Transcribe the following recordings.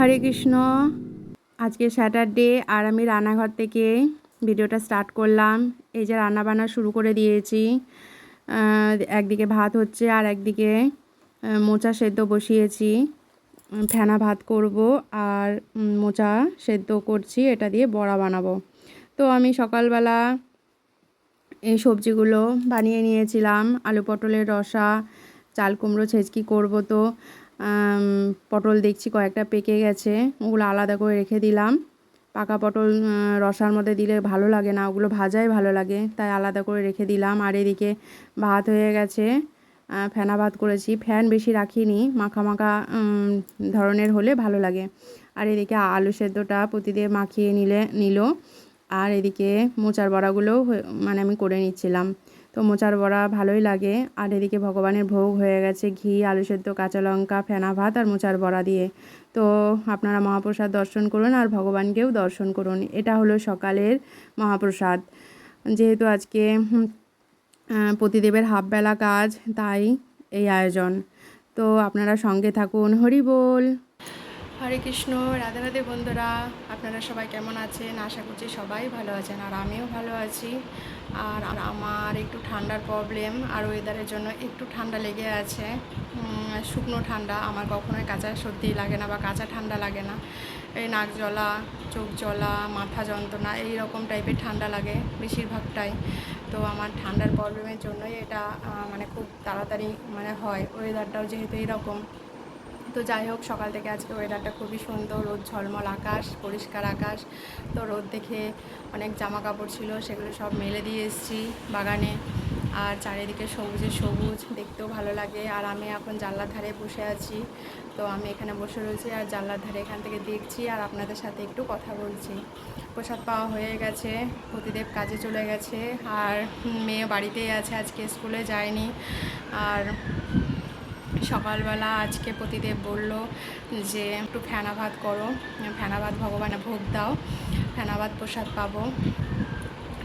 হরে কৃষ্ণ। আজকে স্যাটারডে আর আমি রান্নাঘর থেকে ভিডিওটা স্টার্ট করলাম। এই যে রান্না বান্না শুরু করে দিয়েছি। একদিকে ভাত হচ্ছে আর একদিকে মোচা সেদ্ধ বসিয়েছি। ফেনা ভাত করব আর মোচা সেদ্ধ করছি। এটা দিয়ে বড়া বানাবো। তো আমি সকালবেলা এই সবজিগুলো বানিয়ে নিয়েছিলাম। আলু পটলের রসা, চাল কুমড়ো ছেঁচকি করব তো। পটল দেখছি কয়েকটা পেকে গেছে, ওগুলো আলাদা করে রেখে দিলাম। পাকা পটল রসার মধ্যে দিলে ভালো লাগে না, ওগুলো ভাজাই ভালো লাগে, তাই আলাদা করে রেখে দিলাম। আর এদিকে ভাত হয়ে গেছে ফেনা ভাত করেছি, ফ্যান বেশি রাখিনি, মাখা মাখা ধরনের হলে ভালো লাগে। আর এদিকে আলু সেদ্ধটা প্রতিদিন মাখিয়ে নিলে, নিল। আর এদিকে মোচার বড়াগুলোও মানে আমি করে নিচ্ছিলাম। তো মোচার বড়া ভালোই লাগে। আর এদিকে ভগবানের ভোগ হয়ে গেছে ঘি, আলু সেদ্ধ, কাঁচা লঙ্কা, ফেনা ভাত আর মোচার বড়া দিয়ে। তো আপনারা মহাপ্রসাদ দর্শন করুন আর ভগবানকেও দর্শন করুন। এটা হলো সকালের মহাপ্রসাদ। যেহেতু আজকে পতিদেবের হাফবেলা কাজ, তাই এই আয়োজন। তো আপনারা সঙ্গে থাকুন। হরি বল! হরে কৃষ্ণ, রাধে রাধে বন্ধুরা, আপনারা সবাই কেমন আছেন? আশা করছি সবাই ভালো আছেন আর আমিও ভালো আছি। আর আমার একটু ঠান্ডার প্রবলেম আর ওয়েদারের জন্য একটু ঠান্ডা লেগে আছে। শুকনো ঠান্ডা, আমার কখনোই কাঁচা সর্দি লাগে না বা কাঁচা ঠান্ডা লাগে না। এই নাক জ্বলা, চোখ জ্বলা, মাথা যন্ত্রণা, এই রকম টাইপের ঠান্ডা লাগে বেশিরভাগটাই। তো আমার ঠান্ডার প্রবলেমের জন্যই এটা মানে খুব তাড়াতাড়ি মানে হয়। ওয়েদারটাও যেহেতু এইরকম তো যাই হোক, সকাল থেকে আজকে ওয়েদারটা খুবই সুন্দর। রোদ ঝলমল আকাশ, পরিষ্কার আকাশ। তো রোদ দেখে অনেক জামা কাপড় ছিল, সেগুলো সব মেলে দিয়ে এসেছি বাগানে। আর চারিদিকে সবুজে সবুজ, দেখতেও ভালো লাগে। আর আমি এখন জানলার ধারে বসে আছি। তো আমি এখানে বসে রয়েছি আর জানলার ধারে এখান থেকে দেখছি আর আপনাদের সাথে একটু কথা বলছি। প্রসাদ পাওয়া হয়ে গেছে, প্রতিদেব কাজে চলে গেছে। আর মেয়ে বাড়িতেই আছে, আজকে স্কুলে যায়নি। আর সকালবেলা আজকে প্রতিদেব বলল যে, একটু ফেনা ভাত করো। ফেনা ভাত ভগবানে ভোগ দাও। ফেনা ভাত প্রসাদ পাবো।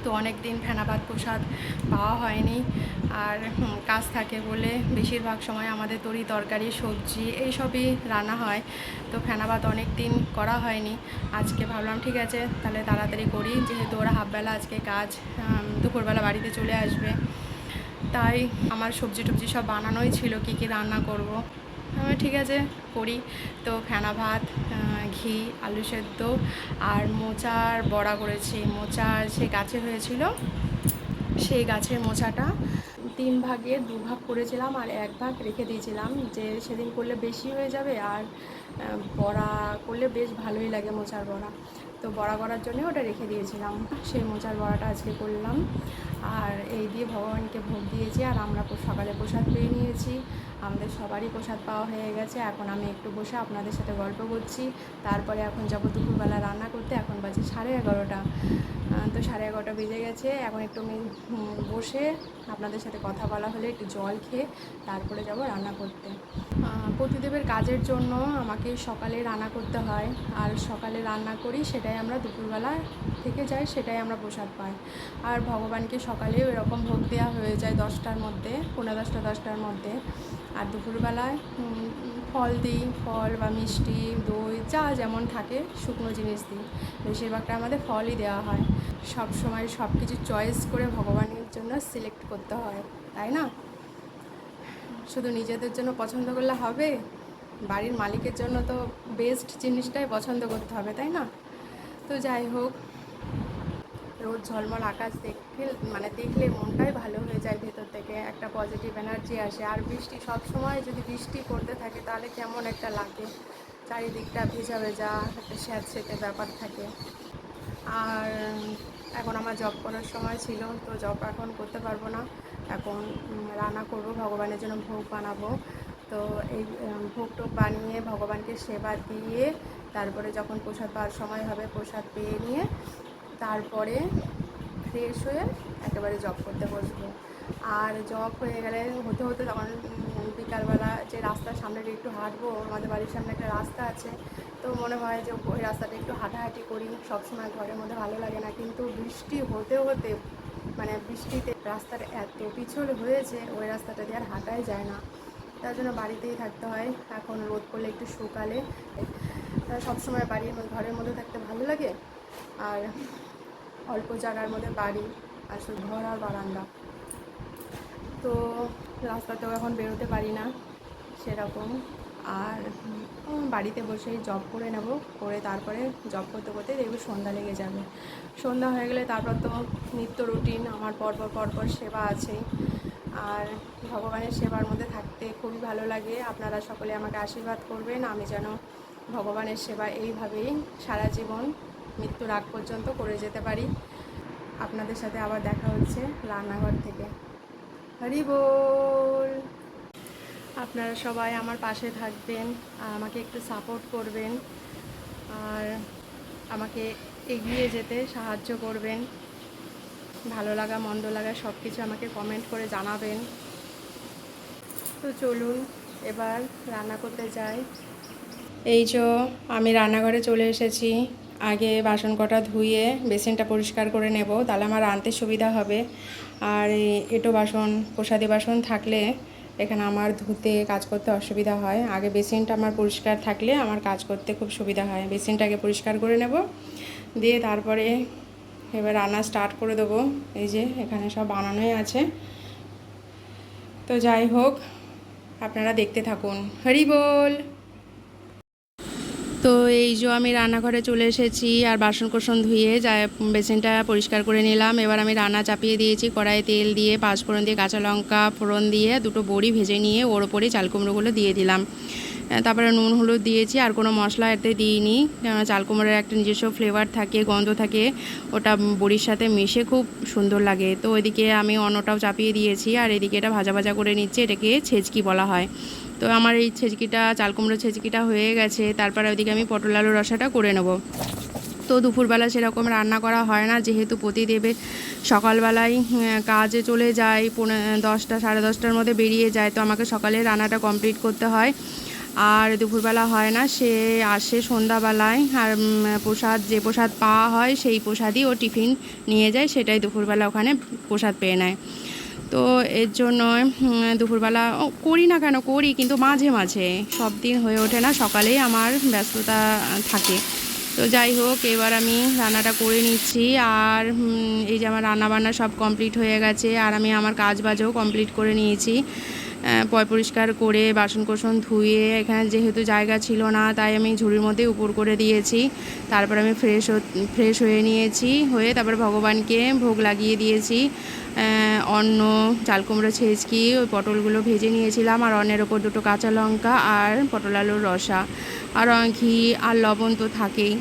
তো অনেক দিন ফেনা ভাত প্রসাদ পাওয়া হয়নি। আর কাজ থাকে বলে বেশিরভাগ সময় আমাদের তরি তরকারি, সবজি এইসবই রান্না হয়। তো ফেনা ভাত অনেক দিন করা হয়নি। আজকে ভাবলাম, ঠিক আছে, তাহলে তাড়াতাড়ি করি। যেহেতু ওরা হাফবেলা আজকে কাজ দুপুরবেলা বাড়িতে চলে আসবে। তাই আমার সবজি টবজি সব বানানোই ছিল, কী কী রান্না করব। আমি ঠিক আছে, করি। তো ফেনা ভাত ঘি, আলু সেদ্ধ আর মোচার বড়া করেছি। মোচা সে গাছে হয়েছিল, সেই গাছের মোচাটা তিন ভাগে দু ভাগ করেছিলাম আর এক ভাগ রেখে দিয়েছিলাম যে সেদিন করলে বেশি হয়ে যাবে আর বড়া করলে বেশ ভালোই লাগে মোচার বড়া। তো বড়া করার জন্য ওটা রেখে দিয়েছিলাম। সেই মোচার বড়াটা আজকে করলাম। এই দিয়ে ভগবানকে ভোগ দিয়েছি আর আমরা সকালে প্রসাদ পেয়ে নিয়েছি। আমাদের সবারই প্রসাদ পাওয়া হয়ে গেছে। এখন আমি একটু বসে আপনাদের সাথে গল্প করছি। তারপরে এখন যাব দুপুরবেলা রান্না করতে। এখন বাজে সাড়ে এগারোটা। তো সাড়ে এগারোটা বেজে গেছে। এখন একটু আমি বসে আপনাদের সাথে কথা বলা হলে একটু জল খেয়ে তারপরে যাব রান্না করতে। আহ, পতিদেবের কাজের জন্য আমাকে সকালে রান্না করতে হয়। আর সকালে রান্না করি সেটাই আমরা দুপুরবেলা থেকে যাই সেটাই আমরা প্রসাদ পাই। আর ভগবানকে সকালে এরকম ভোগ দেওয়া হয়ে যায় দশটার মধ্যে পনেরো দশটা দশটার মধ্যে। আর দুপুরবেলায় ফল দিই ফল বা মিষ্টি দই যা যেমন থাকে শুকনো জিনিস দিই। বেশিরভাগটা আমাদের ফলই দেওয়া হয়। সব সময় সব কিছু চয়েস করে ভগবানের জন্য সিলেক্ট করতে হয়, তাই না? শুধু নিজেদের জন্য পছন্দ করলে হবে, বাড়ির মালিকের জন্য তো বেস্ট জিনিসটাই পছন্দ করতে হবে, তাই না? তো যাই হোক রোদ ঝলমল আকাশ দেখলে মানে দেখলে মনটাই ভালো হয়ে যায় ভেতর থেকে, একটা পজিটিভ এনার্জি আসে। আর বৃষ্টি সব সময় যদি বৃষ্টি পড়তে থাকে তাহলে কেমন একটা লাগে, চারিদিকটা ভেজা ভেজা, একটা স্যাঁতস্যাঁতে ব্যাপার থাকে। আর এখন আমার জব করার সময় ছিল, তো জব এখন করতে পারব না। এখন রান্না করব, ভগবানের জন্য ভোগ বানাবো। তো এই ভোগ টোগ বানিয়ে ভগবানকে সেবা দিয়ে তারপরে যখন প্রসাদ পাওয়ার সময় হবে, প্রসাদ পেয়ে নিয়ে তারপরে ফ্রেশ হয়ে একেবারে জব করতে বসবো। আর জব হয়ে গেলে, হতে হতে তখন বিকালবেলা যে রাস্তার সামনে একটু হাঁটবো, আমাদের বাড়ির সামনে একটা রাস্তা আছে, তো মনে হয় যে ওই রাস্তাটা একটু হাঁটাহাঁটি করি। সবসময় ঘরের মধ্যে ভালো লাগে না, কিন্তু বৃষ্টি হতে হতে মানে বৃষ্টিতে রাস্তার এত পিছল হয়েছে, ওই রাস্তাটা দিয়ে আর হাঁটাই যায় না। তার জন্য বাড়িতেই থাকতে হয়, এখন রোদ পড়লে একটু শুকালে। সবসময় বাড়ির ঘরের মধ্যে থাকতে ভালো লাগে? আর অল্প জায়গার মধ্যে বাড়ি, আর শুধু ঘর আর বারান্দা। তো রাস্তাতেও এখন বেরোতে পারি না, সেরকম। আর বাড়িতে বসেই জব করে নেব, করে তারপরে জব করতে করতে দেখবি সন্ধ্যা লেগে যাবে। সন্ধ্যা হয়ে গেলে তারপর তো নিত্য রুটিন আমার পরপর পরপর সেবা আছেই আর ভগবানের সেবার মধ্যে থাকতে খুবই ভালো লাগে। আপনারা সকলে আমাকে আশীর্বাদ করবেন, আমি যেন ভগবানের সেবা এইভাবেই সারা জীবন মৃত্যুর আগ পর্যন্ত করে যেতে পারি। আপনাদের সাথে আবার দেখা হচ্ছে রান্নাঘর থেকে। হরি বল। আপনারা সবাই আমার পাশে থাকবেন আর আমাকে একটু সাপোর্ট করবেন, আর আমাকে এগিয়ে যেতে সাহায্য করবেন। ভালো লাগা, মন্দ লাগা সব কিছু আমাকে কমেন্ট করে জানাবেন। তো চলুন, এবার রান্না করতে যাই। এই যে আমি রান্নাঘরে চলে এসেছি, আগে বাসন কটা ধুয়ে বেসিনটা পরিষ্কার করে নেব, তাহলে আমার রাঁধতে সুবিধা হবে। আর এঁটো বাসন, প্রসাদি বাসন থাকলে এখানে আমার ধুতে কাজ করতে অসুবিধা হয়। আগে বেসিনটা আমার পরিষ্কার থাকলে আমার কাজ করতে খুব সুবিধা হয়। বেসিনটাকে পরিষ্কার করে নেব। দিয়ে তারপরে এবার রান্না স্টার্ট করে দেবো। এই যে এখানে সব বানানোই আছে। তো যাই হোক, আপনারা দেখতে থাকুন। হরি বল! তো এই যে আমি রান্নাঘরে চলে এসেছি আর বাসন কোসন ধুয়ে যা বেসিনটা পরিষ্কার করে নিলাম। এবার আমি রান্না চাপিয়ে দিয়েছি কড়াইয়ে তেল দিয়ে, পাঁচ ফোড়ন দিয়ে কাঁচা লঙ্কা, ফোড়ন দিয়ে দুটো বড়ি ভেজে নিয়ে ওর ওপরে চাল কুমড়োগুলো দিয়ে দিলাম। তারপরে নুন, হলুদ দিয়েছি আর কোনো মশলা এতে দিইনি। কেননা চাল কুমড়োর একটা নিজস্ব ফ্লেভার থাকে, গন্ধ থাকে, ওটা বড়ির সাথে মিশে খুব সুন্দর লাগে। তো ওইদিকে আমি অন্যটাও চাপিয়ে দিয়েছি আর এদিকে এটা ভাজা ভাজা করে নিচ্ছে, এটাকে ছেচকি বলা হয়। তো আমার এই ছেচকিটা চাল কুমড়ো ছেচকিটা হয়ে গেছে। তারপরে ওইদিকে আমি পটল আলু রসাটা করে নেব। তো দুপুরবেলা সেরকম রান্না করা হয় না, যেহেতু প্রতিদেবে সকালবেলায় কাজে চলে যায়, পৌনে দশটা, সাড়ে দশটার মধ্যে বেরিয়ে যায়, তো আমাকে সকালে রান্নাটা কমপ্লিট করতে হয়। আর দুপুরবেলা হয় না, সে আসে সন্ধ্যাবেলায়, আর প্রসাদ, যে প্রসাদ পাওয়া হয়, সেই প্রসাদই ও টিফিন নিয়ে যায়, সেটাই দুপুরবেলা ওখানে প্রসাদ পেয়ে নেয়। তো এর জন্য দুপুরবেলা করি না কেন, করি, কিন্তু মাঝে মাঝে, সব দিন হয়ে ওঠে না, সকালেই আমার ব্যস্ততা থাকে। তো যাই হোক, এবার আমি রান্নাটা করে নিচ্ছি, আর এই যে আমার রান্নাবান্না সব কমপ্লিট হয়ে গেছে, আর আমি আমার কাজ বাজও কমপ্লিট করে নিয়েছি। পয় পরিষ্কার করে বাসন কোসন ধুয়ে, এখানে যেহেতু জায়গা ছিল না, তাই আমি ঝুড়ির মধ্যে উপর করে দিয়েছি। তারপর আমি ফ্রেশ ফ্রেশ হয়ে নিয়েছি, হয়ে তারপর ভগবানকে ভোগ লাগিয়ে দিয়েছি। অন্ন, চাল কুমড়ো, ছেঁচকি, ওই পটলগুলো ভেজে নিয়েছিলাম। আর অন্যের ওপর দুটো কাঁচা লঙ্কা আর পটল আলুর রসা। আর ঘি আর লবণ তো থাকেই।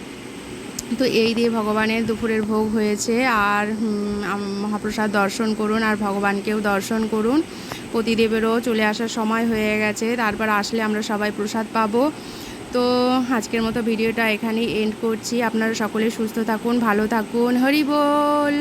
তো এই দিয়ে ভগবানের দুপুরের ভোগ হয়েছে। আর মহাপ্রসাদ দর্শন করুন আর ভগবানকেও দর্শন করুন। পতিদেবেরও চলে আসার সময় হয়ে গেছে। তারপর আসলে আমরা সবাই প্রসাদ পাবো। তো আজকের মতো ভিডিওটা এখানেই এন্ড করছি। আপনারা সকলে সুস্থ থাকুন, ভালো থাকুন। হরি বল!